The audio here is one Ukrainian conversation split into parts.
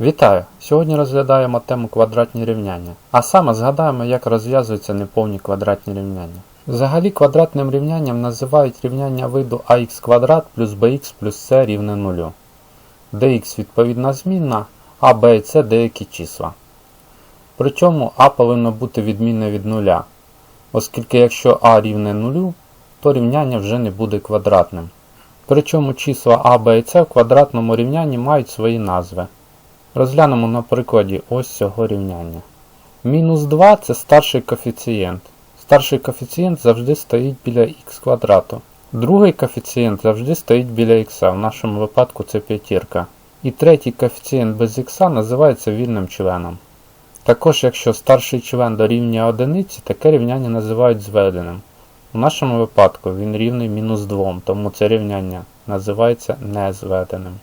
Вітаю! Сьогодні розглядаємо тему квадратні рівняння. А саме згадаємо, як розв'язуються неповні квадратні рівняння. Взагалі квадратним рівнянням називають рівняння виду ax квадрат плюс bx плюс c рівне нулю. dx відповідна змінна, а b і c деякі числа. Причому а повинно бути відмінне від нуля, оскільки якщо а рівне нулю, то рівняння вже не буде квадратним. Причому числа а, b і c в квадратному рівнянні мають свої назви. Розглянемо на прикладі ось цього рівняння. Мінус 2 це старший коефіцієнт. Старший коефіцієнт завжди стоїть біля х квадрату. Другий коефіцієнт завжди стоїть біля х, в нашому випадку це п'ятірка. І третій коефіцієнт без х називається вільним членом. Також, якщо старший член дорівнює одиниці, таке рівняння називають зведеним. У нашому випадку він рівний мінус 2, тому це рівняння називається незведеним.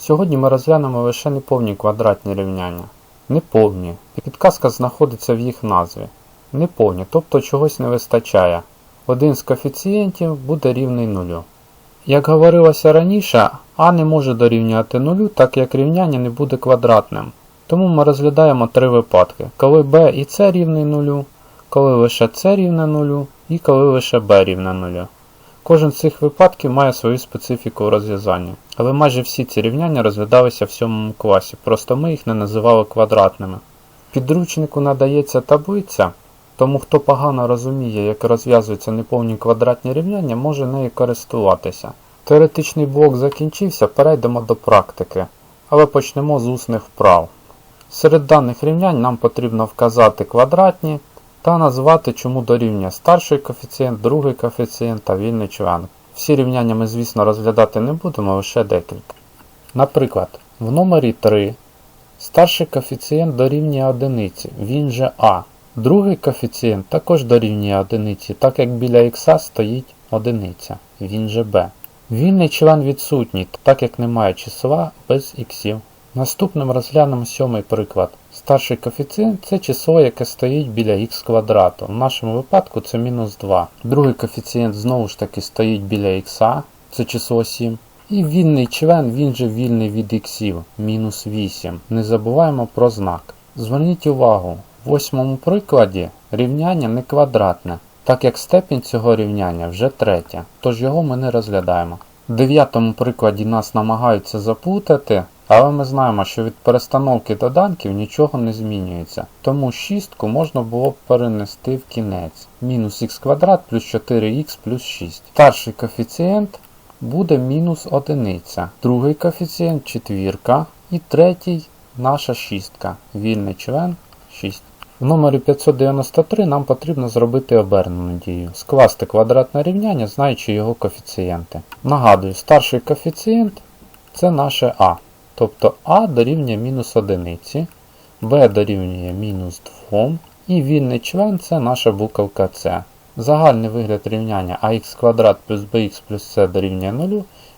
Сьогодні ми розглянемо лише неповні квадратні рівняння. Неповні. Підказка знаходиться в їх назві. Неповні, тобто чогось не вистачає. Один з коефіцієнтів буде рівний нулю. Як говорилося раніше, а не може дорівнювати нулю, так як рівняння не буде квадратним. Тому ми розглядаємо три випадки, коли b і c рівний нулю, коли лише c рівне нулю і коли лише b рівне нулю. Кожен з цих випадків має свою специфіку в розв'язанні, але майже всі ці рівняння розглядалися в 7 класі, просто ми їх не називали квадратними. Підручнику надається таблиця, тому хто погано розуміє, як розв'язуються неповні квадратні рівняння, може нею користуватися. Теоретичний блок закінчився, перейдемо до практики, але почнемо з усних вправ. Серед даних рівнянь нам потрібно вказати квадратні та назвати, чому дорівнює старший коефіцієнт, другий коефіцієнт та вільний член. Всі рівняння ми, звісно, розглядати не будемо, лише декілька. Наприклад, в номері 3 старший коефіцієнт дорівнює одиниці, він же А. Другий коефіцієнт також дорівнює одиниці, так як біля х стоїть одиниця, він же b. Вільний член відсутній, так як немає числа без іксів. Наступним розглянемо сьомий приклад. Старший коефіцієнт це число, яке стоїть біля х квадрату. В нашому випадку це мінус 2. Другий коефіцієнт знову ж таки стоїть біля х, це число 7. І вільний член, він же вільний від іксів, мінус 8. Не забуваємо про знак. Зверніть увагу, в восьмому прикладі рівняння не квадратне, так як степінь цього рівняння вже третя, тож його ми не розглядаємо. В дев'ятому прикладі нас намагаються заплутати, але ми знаємо, що від перестановки доданків нічого не змінюється, тому шістку можна було б перенести в кінець. Мінус х квадрат плюс 4х плюс 6. Старший коефіцієнт буде мінус одиниця, другий коефіцієнт четвірка і третій наша шістка. Вільний член 6. В номері 593 нам потрібно зробити обернену дію. Скласти квадратне рівняння, знаючи його коефіцієнти. Нагадую, старший коефіцієнт це наше А. Тобто А дорівнює мінус одиниці, Б дорівнює мінус 2 і вільний член це наша буковка С. Загальний вигляд рівняння ax квадрат плюс bx плюс c дорівнює 0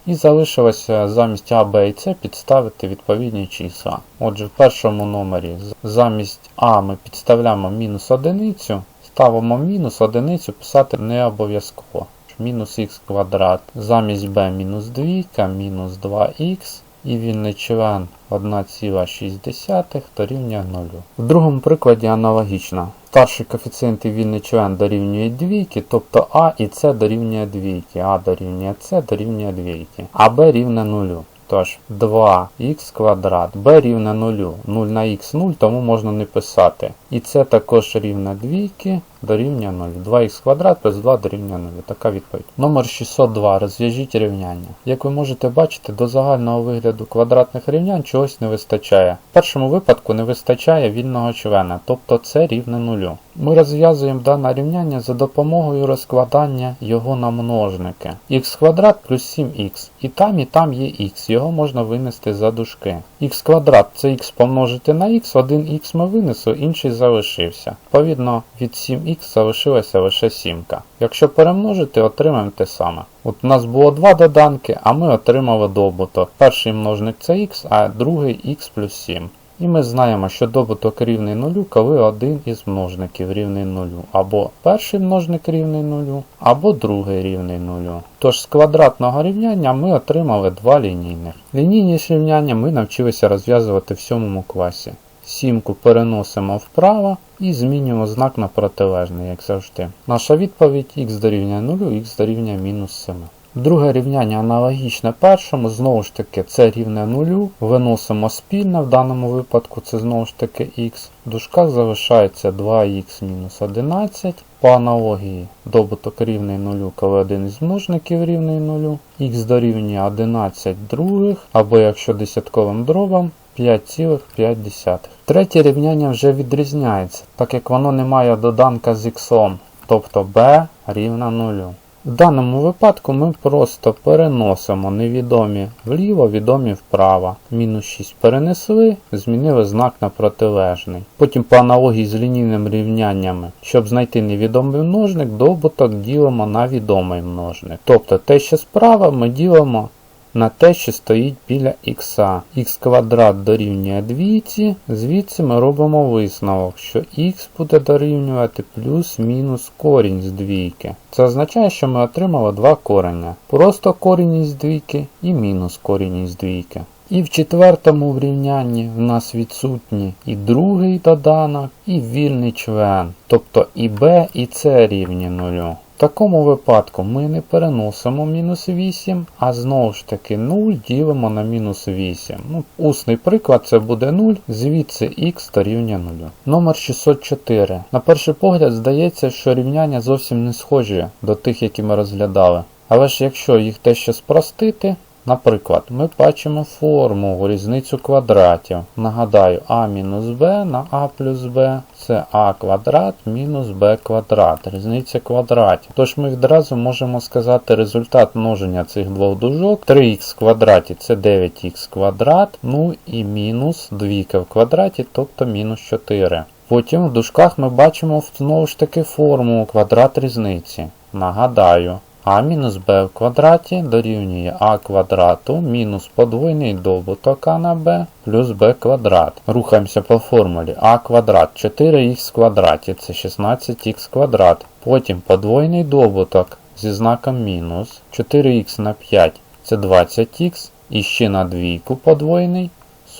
і залишилося замість А, Б і С підставити відповідні числа. Отже, в першому номері замість А ми підставляємо мінус одиницю, ставимо мінус одиницю, писати не обов'язково. Мінус х квадрат замість b мінус 2, мінус 2х і вільний член 1,6 дорівнює 0. В другому прикладі аналогічно. Старший коефіцієнт і вільний член дорівнює двійки, тобто А і С дорівнює двійки, А дорівнює С дорівнює двійки, а Б рівне 0. Тож 2х квадрат, b рівне 0, 0 на х 0, тому можна не писати. І це також рівне двійки дорівнює 0. 2х квадрат плюс 2 дорівнює 0. Така відповідь. Номер 602. Розв'яжіть рівняння. Як ви можете бачити, до загального вигляду квадратних рівнянь чогось не вистачає. В першому випадку не вистачає вільного члена, тобто це рівне 0. Ми розв'язуємо дане рівняння за допомогою розкладання його на множники. х квадрат плюс 7х. І там, і там є х, його можна винести за дужки. х квадрат це х помножити на х, один х ми винесу, інший залишився. Відповідно, від 7х залишилася лише 7. Якщо перемножити, отримаємо те саме. От у нас було два доданки, а ми отримали добуток. Перший множник це х, а другий х плюс 7. І ми знаємо, що добуток рівний нулю, коли один із множників рівний нулю. Або перший множник рівний нулю, або другий рівний нулю. Тож з квадратного рівняння ми отримали два лінійних. Лінійні рівняння ми навчилися розв'язувати в сьомому класі. Сімку переносимо вправо і змінюємо знак на протилежний, як завжди. Наша відповідь х дорівнює 0, х дорівнює мінус 7. Друге рівняння аналогічне першому, знову ж таки, це рівне нулю. Виносимо спільне, в даному випадку це знову ж таки х. В дужках залишається 2х мінус 11. По аналогії добуток рівний нулю, коли один із множників рівний нулю. х дорівнює 11 других, або якщо десятковим дробом 5,5. Третє рівняння вже відрізняється, так як воно не має доданка з х, тобто b рівна нулю. В даному випадку ми просто переносимо невідомі вліво, відомі вправо. Мінус 6 перенесли, змінили знак на протилежний. Потім по аналогії з лінійними рівняннями, щоб знайти невідомий множник, добуток ділимо на відомий множник. Тобто те, що справа, ми ділимо на те, що стоїть біля х. х квадрат дорівнює двійці, звідси ми робимо висновок, що х буде дорівнювати плюс-мінус корінь з двійки. Це означає, що ми отримали два корення. Просто корінь із двійки і мінус корінь із двійки. І в четвертому врівнянні в нас відсутні і другий доданок, і вільний член, тобто і b, і c рівні нулю. Такому випадку ми не переносимо мінус 8, а знову ж таки 0 ділимо на мінус 8. Ну, Усний приклад це буде 0, звідси х дорівнює 0. Номер 604. На перший погляд здається, що рівняння зовсім не схожі до тих, які ми розглядали. Але ж якщо їх дещо спростити, Наприклад, ми бачимо формулу різницю квадратів. Нагадаю, а мінус b на а плюс b це а квадрат мінус b квадрат, різниця квадратів. Тож ми відразу можемо сказати результат множення цих двох дужок. 3х в квадраті це 9х квадрат, ну і мінус 2 в квадраті, тобто мінус 4. Потім в дужках ми бачимо знову ж таки формулу квадрат різниці. Нагадаю а мінус b в квадраті дорівнює а квадрату мінус подвойний добуток а на b плюс b квадрат. Рухаємося по формулі а квадрат 4х в квадраті це 16х квадрат. Потім подвойний добуток зі знаком мінус 4х на 5 це 20х. І ще на двійку подвойний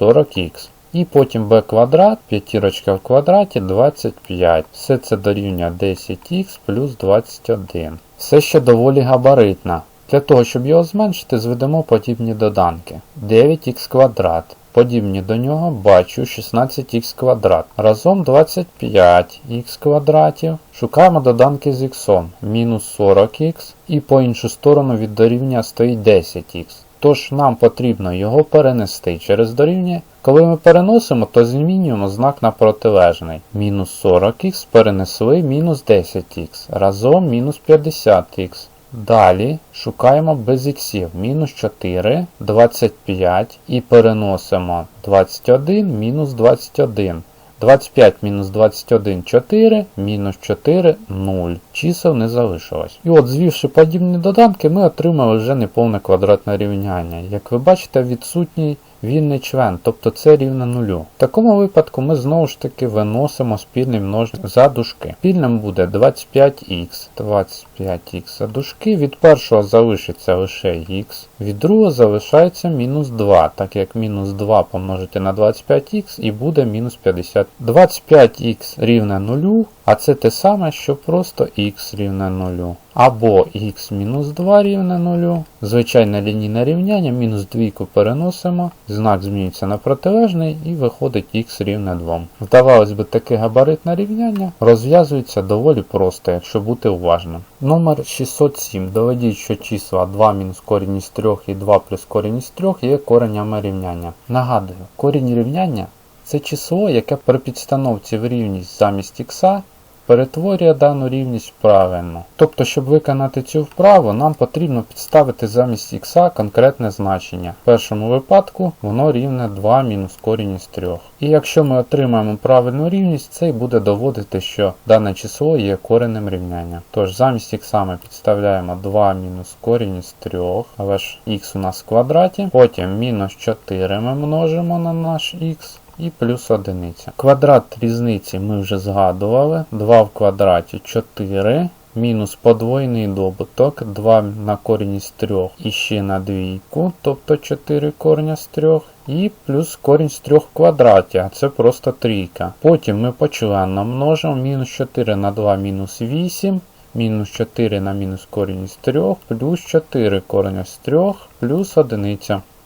40х. І потім b квадрат, п'ятірочка в квадраті 25. Все це дорівнює 10х плюс 21 все ще доволі габаритна. Для того, щоб його зменшити, зведемо подібні доданки. 9х квадрат. Подібні до нього бачу 16х квадрат. Разом 25х квадратів. Шукаємо доданки з х. Мінус 40х і по іншу сторону від дорівняння стоїть 10х. Тож нам потрібно його перенести через дорівняння. Коли ми переносимо, то змінюємо знак на протилежний. Мінус 40х перенесли мінус 10х. Разом мінус 50х. Далі шукаємо без іксів. Мінус 4, 25 і переносимо 21 мінус 21. 25 мінус 21 4, мінус 4 0. Чисел не залишилось. І от, звівши подібні доданки, ми отримали вже неповне квадратне рівняння. Як ви бачите, відсутній вільний член, тобто це рівне нулю. В такому випадку ми знову ж таки виносимо спільний множник за дужки. Спільним буде 25х. 25х за. Від першого залишиться лише х, від другого залишається мінус 2, так як мінус 2 помножити на 25х і буде мінус 50. 25х рівне нулю, а це те саме, що просто х рівне нулю або х мінус 2 рівне 0. Звичайне лінійне рівняння, мінус 2 переносимо, знак змінюється на протилежний і виходить х рівне 2. Здавалось би, таке габаритне рівняння розв'язується доволі просто, якщо бути уважним. Номер 607. Доведіть, що числа 2 мінус корінь із 3 і 2 плюс корінь із 3 є коренями рівняння. Нагадую, корінь рівняння це число, яке при підстановці в рівність замість х перетворює дану рівність правильно. Тобто, щоб виконати цю вправу, нам потрібно підставити замість х конкретне значення. В першому випадку воно рівне 2 мінус корінь із 3. І якщо ми отримаємо правильну рівність, це й буде доводити, що дане число є коренем рівняння. Тож замість х ми підставляємо 2 мінус корінь із 3, але ж х у нас в квадраті. Потім мінус 4 ми множимо на наш х. І плюс одиниця. Квадрат різниці ми вже згадували. 2 в квадраті 4. Мінус подвоєний добуток 2 на корінь із 3 і ще на двійку, тобто 4 кореня з 3. І плюс корінь з 3 в квадраті, а це просто трійка. Потім ми почленно множимо мінус 4 на 2 мінус 8. Мінус 4 на мінус корінь із 3, плюс 4 кореня з 3, плюс 1.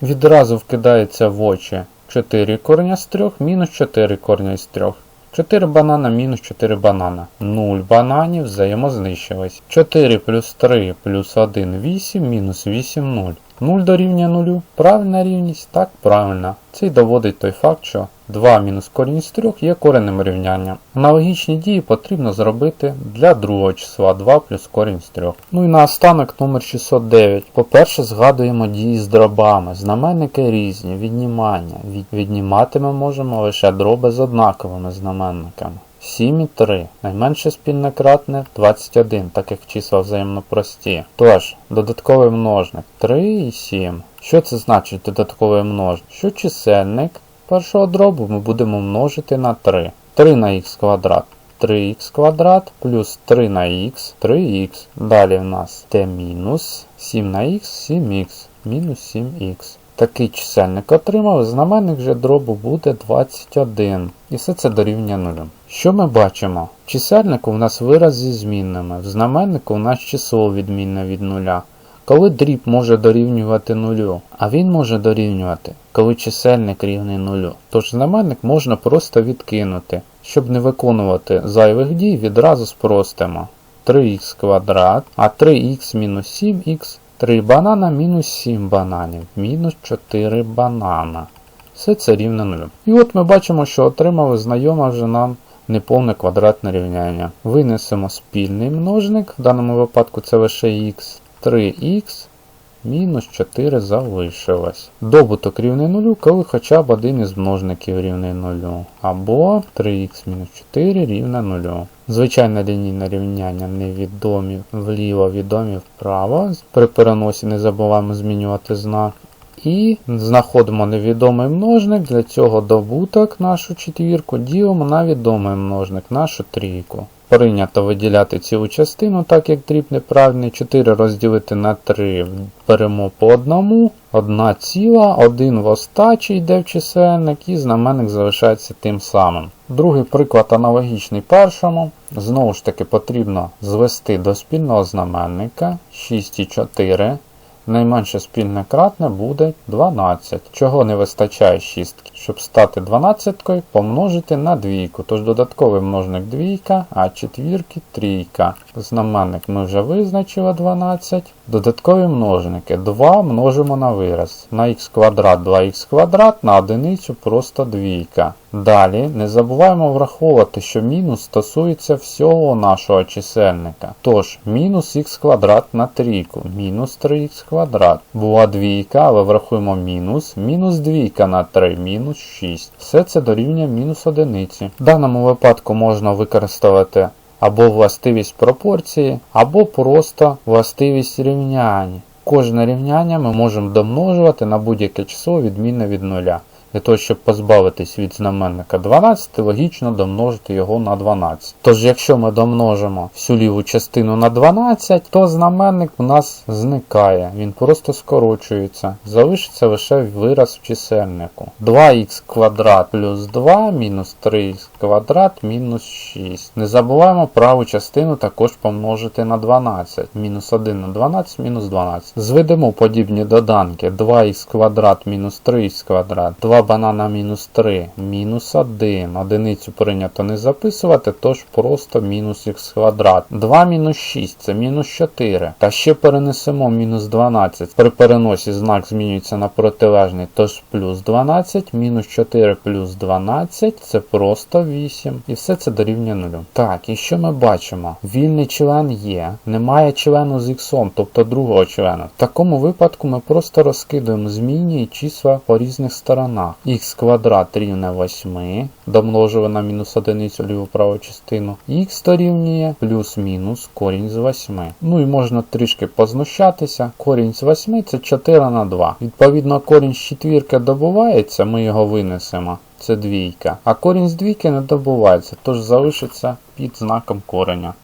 Відразу вкидається в очі 4 корня з 3, мінус 4 корня із 3. 4 банана мінус 4 банана. 0 бананів взаємознищились. 4 плюс 3 плюс 1 8 мінус 8 0. 0 дорівнює 0. Правильна рівність? Так, правильно. Це й доводить той факт, що 2 мінус корінь з 3 є коренним рівнянням. Аналогічні дії потрібно зробити для другого числа 2 плюс корінь з 3. Ну і наостанок номер 609. По-перше, згадуємо дії з дробами. Знаменники різні, віднімання. Віднімати ми можемо лише дроби з однаковими знаменниками. 7 і 3. Найменше спільне кратне 21, так як числа взаємно прості. Тож, додатковий множник 3 і 7. Що це значить додатковий множник? Що чисельник першого дробу ми будемо множити на 3. 3 на х квадрат. 3х квадрат плюс 3 на х 3х. Далі в нас t мінус 7 на х 7х мінус 7х. Такий чисельник отримав, знаменник же дробу буде 21. І все це дорівнює 0. Що ми бачимо? В чисельнику в нас вираз зі змінними, в знаменнику у нас число відмінне від нуля. Коли дріб може дорівнювати нулю, а він може дорівнювати, коли чисельник рівний нулю. Тож знаменник можна просто відкинути. Щоб не виконувати зайвих дій, відразу спростимо 3х квадрат, а 3х мінус 7х 3 банана мінус 7 бананів, мінус 4 банана. Все це рівне 0. І от ми бачимо, що отримали знайоме вже нам неповне квадратне рівняння. Винесемо спільний множник, в даному випадку це лише х, 3х мінус 4 залишилось. Добуток рівний 0, коли хоча б один із множників рівний 0. Або 3х мінус 4 рівне 0. Звичайне лінійне рівняння невідомі вліво, відомі вправо. При переносі не забуваємо змінювати знак. І знаходимо невідомий множник. Для цього добуток нашу четвірку ділимо на відомий множник, нашу трійку. Прийнято виділяти цілу частину, так як дріб неправильний. 4 розділити на 3 беремо по одному. Одна ціла, один в остачі йде в чисельник і знаменник залишається тим самим. Другий приклад аналогічний першому. Знову ж таки потрібно звести до спільного знаменника 6 і 4. Найменше спільне кратне буде 12. Чого не вистачає шістки? Щоб стати 12, помножити на двійку. Тож додатковий множник двійка, а четвірки трійка. Знаменник ми вже визначили 12. Додаткові множники 2 множимо на вираз. На х квадрат 2х квадрат, на одиницю просто двійка. Далі не забуваємо враховувати, що мінус стосується всього нашого чисельника. Тож, мінус х квадрат на трійку, мінус 3х квадрат. Була двійка, але врахуємо мінус, мінус двійка на 3, мінус 6. Все це дорівнює мінус одиниці. В даному випадку можна використовувати або властивість пропорції, або просто властивість рівняння. Кожне рівняння ми можемо домножувати на будь-яке число відмінне від нуля. Для того, щоб позбавитись від знаменника 12, логічно домножити його на 12. Тож, якщо ми домножимо всю ліву частину на 12, то знаменник у нас зникає, він просто скорочується. Залишиться лише вираз в чисельнику. 2х квадрат плюс 2 мінус 3х квадрат мінус 6. Не забуваємо праву частину також помножити на 12. Мінус 1 на 12 мінус 12. Зведемо подібні доданки. 2х квадрат мінус 3х квадрат. 2 банана мінус 3, мінус 1. Одиницю прийнято не записувати, тож просто мінус х квадрат. 2 мінус 6 це мінус 4. Та ще перенесемо мінус 12. При переносі знак змінюється на протилежний, тож плюс 12, мінус 4 плюс 12 це просто 8. І все це дорівнює 0. Так, і що ми бачимо? Вільний член є, немає члену з х, тобто другого члена. В такому випадку ми просто розкидуємо змінні і числа по різних сторонах х квадрат рівне 8, домножили на мінус одиницю ліву праву частину, х дорівнює плюс-мінус корінь з 8. Ну і можна трішки познущатися. Корінь з 8 це 4 на 2. Відповідно, корінь з четвірки добувається, ми його винесемо. це двійка. А корінь з двійки не добувається, тож залишиться під знаком кореня.